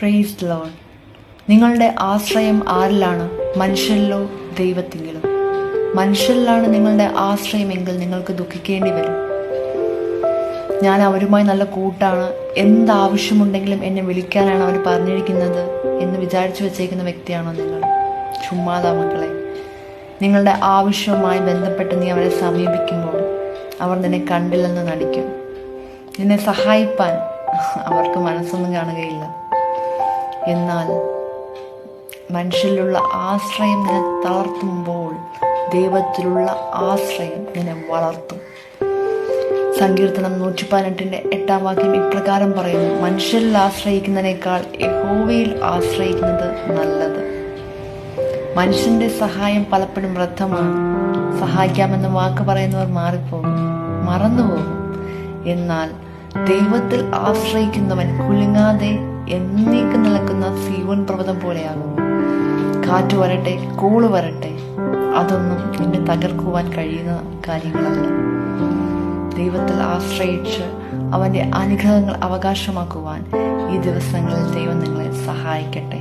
Price loan നിങ്ങളുടെ ആശ്രയം ആരിലാണ്? മനുഷ്യരിലോ ദൈവത്തിങ്കിലോ? മനുഷ്യരിലാണ് നിങ്ങളുടെ ആശ്രയമെങ്കിൽ നിങ്ങൾക്ക് ദുഃഖിക്കേണ്ടി വരും. ഞാൻ അവരുമായി നല്ല കൂട്ടാണ്. എന്താവശ്യമുണ്ടെങ്കിലും എന്നെ വിളിക്കാനാണ് അവർ പറഞ്ഞിരിക്കുന്നത് എന്ന് വിചാരിച്ചു വെച്ചേക്കുന്ന വ്യക്തിയാണോ നിങ്ങൾ? ചുമ്മാതാ മക്കളെ. നിങ്ങളുടെ ആവശ്യവുമായി ബന്ധപ്പെട്ട് നീ അവരെ സമീപിക്കുമ്പോൾ അവർ നിന്നെ കണ്ടില്ലെന്ന് നടിക്കും. നിന്നെ സഹായിപ്പാൻ അവർക്ക് മനസ്സൊന്നും കാണുകയില്ല. എന്നാൽ മനുഷ്യരിലുള്ള ആശ്രയം നിന്നെ തളർത്തുമ്പോൾ ദൈവത്തിലുള്ള ആശ്രയം നിന്നെ വളർത്തും. സങ്കീർത്തനം നൂറ്റി പതിനെട്ടിന്റെ എട്ടാം വാക്യം ഇപ്രകാരം പറയുന്നു മനുഷ്യരിൽ ആശ്രയിക്കുന്നതിനേക്കാൾ യഹോവയിൽ ആശ്രയിക്കുന്നത് നല്ലത്. മനുഷ്യന്റെ സഹായം പലപ്പോഴും വ്രദ്ധമാണ് സഹായിക്കാമെന്ന് വാക്ക് പറയുന്നവർ മാറിപ്പോകും മറന്നുപോകും. എന്നാൽ ദൈവത്തിൽ ആശ്രയിക്കുന്നവൻ കുലുങ്ങാതെ എന്നേക്കും നിൽക്കുന്ന സീവൻ പർവതം പോലെയാകും കാറ്റ് വരട്ടെ കൂൾ വരട്ടെ. അതൊന്നും എന്നെ തകർക്കുവാൻ കഴിയുന്ന കാര്യങ്ങളല്ല. ദൈവത്തിൽ ആശ്രയിച്ച് അവന്റെ അനുഗ്രഹങ്ങൾ അവകാശമാക്കുവാൻ ഈ ദിവസങ്ങളിൽ ദൈവം നിങ്ങളെ സഹായിക്കട്ടെ.